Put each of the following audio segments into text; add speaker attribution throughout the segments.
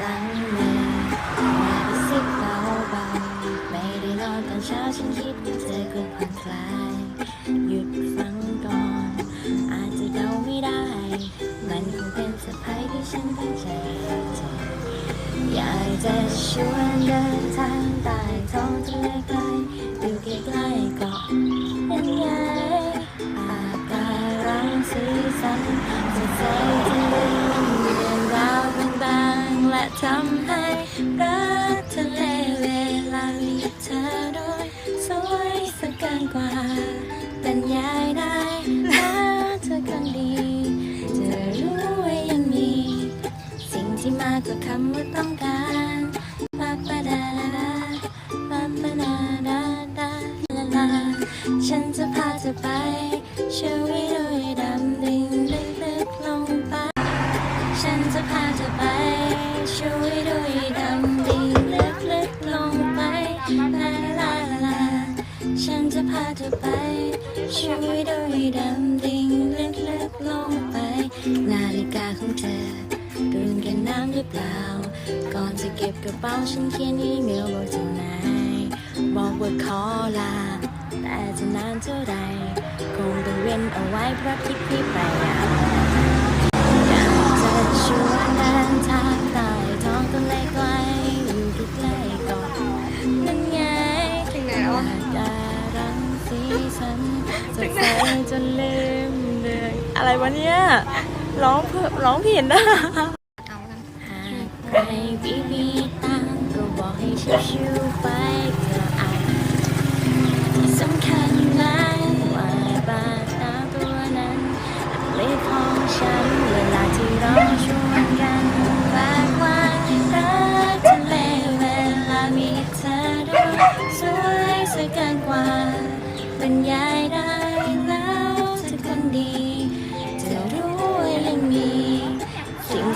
Speaker 1: หลังมือมาได้สิบเบาเบาๆไม่ได้นอนตอนเช้าฉันคิดว่าเธอคงผ่อนคลาย หยุดฟังก่อน อาจจะเดาไม่ได้ มันคงเป็นเซอร์ไพรส์ที่ฉันตั้งใจให้เธอยากจะชวนเดินทางใต้ท้องทะเลไกลอยู่ใกล้ๆเกาะเป็นไงอากาศรังสีสันสดใสที่ลืมเรื่องราวต่างๆ และทำให้รักทะเลเวลามีเธอด้วยสวยสักเกินกว่าบรรยายได้นะเธอคนดีเธอรู้ว่ายังมี สิ่งที่มากกว่าคำว่าต้องการปาปาดาดาดาปาปาดาดาดาลาลาฉันจะพาเธอไปช่วย ยด้วยดำดิ่งลึกๆลงไปลาลาลา ฉันจะพาเธอไป ช่วยโดยดำดิ่งลึกๆลงไป นาฬิกาของเธอรุ่นกันน้ำหรือเปล่า ก่อนจะเก็บกระเป๋าฉันเขียนอีเมลบอกเจ้านายบอกว่าขอลา แต่จะนานเท่าไหรคงต้องเว้นเอาไว้เพราะคิดพี่ไปยาวอย สดใสจนลืมเลือนอะไรวะเนี่ยร้องเพื่อร้องผิดนะ
Speaker 2: เอากัน
Speaker 1: หากใครพี่มีตังก็บอกให้ชิวๆไปก็อาจสำคัญนะว่าบาดตาตัวนั้นเล็กของฉันเวลาที่เราชวนกันแบกว่ารักทะเลเวลามีเธอด้วยสวยสวยเกินกว่าบรรยายได้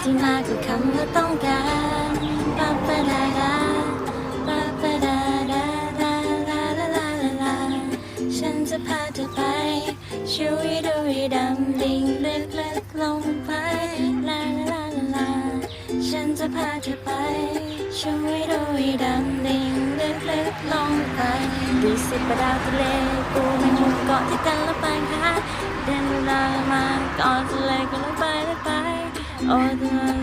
Speaker 1: ที่มากกว่าคำว่าต้องการปาปาดาดาปาปาดาดาดาลาลาลาลาลาฉันจะพาเธอไปช่วยด้วยดำดิ่งลึกลึกๆลงไปลาลาลาลาฉันจะพาเธอไปช่วยด้วยดำดิ่งลึกลึกๆลงไปดูสิปลาดาวทะเลปูแมงมุมเกาะที่กันแล้วไปค่ะเดินเวลางไป all the